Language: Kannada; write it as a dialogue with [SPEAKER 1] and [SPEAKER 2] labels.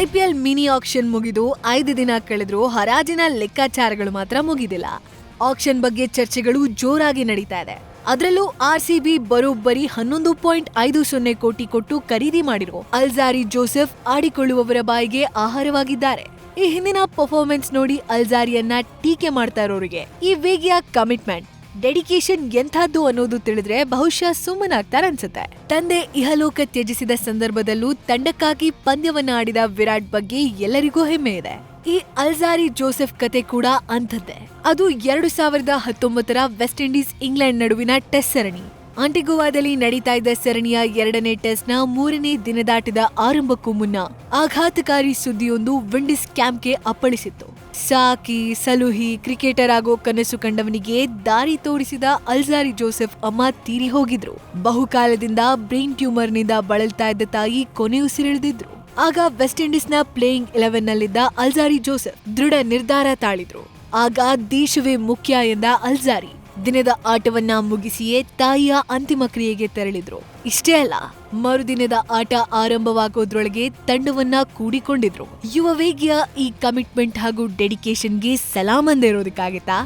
[SPEAKER 1] ಐಪಿಎಲ್ ಮಿನಿ ಆಕ್ಷನ್ ಮುಗಿದು ಐದು ದಿನ ಕಳೆದ್ರು ಹರಾಜಿನ ಲೆಕ್ಕಾಚಾರಗಳು ಮಾತ್ರ ಮುಗಿದಿಲ್ಲ. ಆಕ್ಷನ್ ಬಗ್ಗೆ ಚರ್ಚೆಗಳು ಜೋರಾಗಿ ನಡೀತಾ ಇದೆ. ಅದರಲ್ಲೂ ಆರ್ ಸಿ ಬಿ ಬರೋಬ್ಬರಿ ಹನ್ನೊಂದು ಪಾಯಿಂಟ್ ಐದು ಸೊನ್ನೆ ಕೋಟಿ ಕೊಟ್ಟು ಖರೀದಿ ಮಾಡಿರೋ ಅಲ್ಜಾರಿ ಜೋಸೆಫ್ ಆಡಿಕೊಳ್ಳುವವರ ಬಾಯಿಗೆ ಆಹಾರವಾಗಿದ್ದಾರೆ. ಈ ಹಿಂದಿನ ಪರ್ಫಾರ್ಮೆನ್ಸ್ ನೋಡಿ ಅಲ್ಜಾರಿಯನ್ನ ಟೀಕೆ ಮಾಡ್ತಾ ಇರೋರಿಗೆ ಈ ವೇಗಿಯ ಕಮಿಟ್ಮೆಂಟ್ ಡೆಡಿಕೇಶನ್ ಎಂಥದ್ದು ಅನ್ನೋದು ತಿಳಿದ್ರೆ ಬಹುಶಃ ಸುಮ್ಮನಾಗ್ತಾರ ಅನ್ಸುತ್ತೆ. ತಂದೆ ಇಹಲೋಕ ತ್ಯಜಿಸಿದ ಸಂದರ್ಭದಲ್ಲೂ ತಂಡಕ್ಕಾಗಿ ಪಂದ್ಯವನ್ನ ಆಡಿದ ವಿರಾಟ್ ಬಗ್ಗೆ ಎಲ್ಲರಿಗೂ ಹೆಮ್ಮೆ ಇದೆ. ಈ ಅಲ್ಜಾರಿ ಜೋಸೆಫ್ ಕತೆ ಕೂಡ ಅಂಥದ್ದೇ. ಅದು ಎರಡು ಸಾವಿರದ ಹತ್ತೊಂಬತ್ತರ ವೆಸ್ಟ್ ಇಂಡೀಸ್ ಇಂಗ್ಲೆಂಡ್ ನಡುವಿನ ಟೆಸ್ಟ್ ಸರಣಿ. ಆಂಟಿಗೋವಾದಲ್ಲಿ ನಡೀತಾ ಇದ್ದ ಸರಣಿಯ ಎರಡನೇ ಟೆಸ್ಟ್ನ ಮೂರನೇ ದಿನದಾಟದ ಆರಂಭಕ್ಕೂ ಮುನ್ನ ಆಘಾತಕಾರಿ ಸುದ್ದಿಯೊಂದು ವಿಂಡೀಸ್ ಕ್ಯಾಂಪ್ಗೆ ಅಪ್ಪಳಿಸಿತ್ತು. ಸಾಕಿ, ಸಲುಹಿ, ಕ್ರಿಕೆಟರ್ ಆಗೋ ಕನಸು ಕಂಡವನಿಗೆ ದಾರಿ ತೋರಿಸಿದ ಅಲ್ಜಾರಿ ಜೋಸೆಫ್ ಅಮ್ಮ ತೀರಿ ಹೋಗಿದ್ರು. ಬಹುಕಾಲದಿಂದ ಬ್ರೈನ್ ಟ್ಯೂಮರ್ನಿಂದ ಬಳಲ್ತಾ ಇದ್ದ ತಾಯಿ ಕೊನೆಯುಸಿರೆಳೆದಿದ್ರು ಆಗ ವೆಸ್ಟ್ ಇಂಡೀಸ್ನ ಪ್ಲೇಯಿಂಗ್ ಇಲೆವೆನ್ ನಲ್ಲಿದ್ದ ಅಲ್ಜಾರಿ ಜೋಸೆಫ್ ದೃಢ ನಿರ್ಧಾರ ತಾಳಿದ್ರು. ಆಗ ದೇಶವೇ ಮುಖ್ಯ ಎಂದ ಅಲ್ಜಾರಿ ದಿನದ ಆಟವನ್ನ ಮುಗಿಸಿಯೇ ತಾಯಿಯ ಅಂತಿಮ ಕ್ರಿಯೆಗೆ ತೆರಳಿದ್ರು. ಇಷ್ಟೇ ಅಲ್ಲ, ಮರುದಿನದ ಆಟ ಆರಂಭವಾಗೋದ್ರೊಳಗೆ ತಂಡವನ್ನ ಕೂಡಿಕೊಂಡಿದ್ರು. ಯುವ ವೇಗಿಯ ಈ ಕಮಿಟ್ಮೆಂಟ್ ಹಾಗೂ ಡೆಡಿಕೇಶನ್ಗೆ ಸಲಾಮ್ ಅಂದೇ ಇರೋದಕ್ಕಾಗತ್ತಾ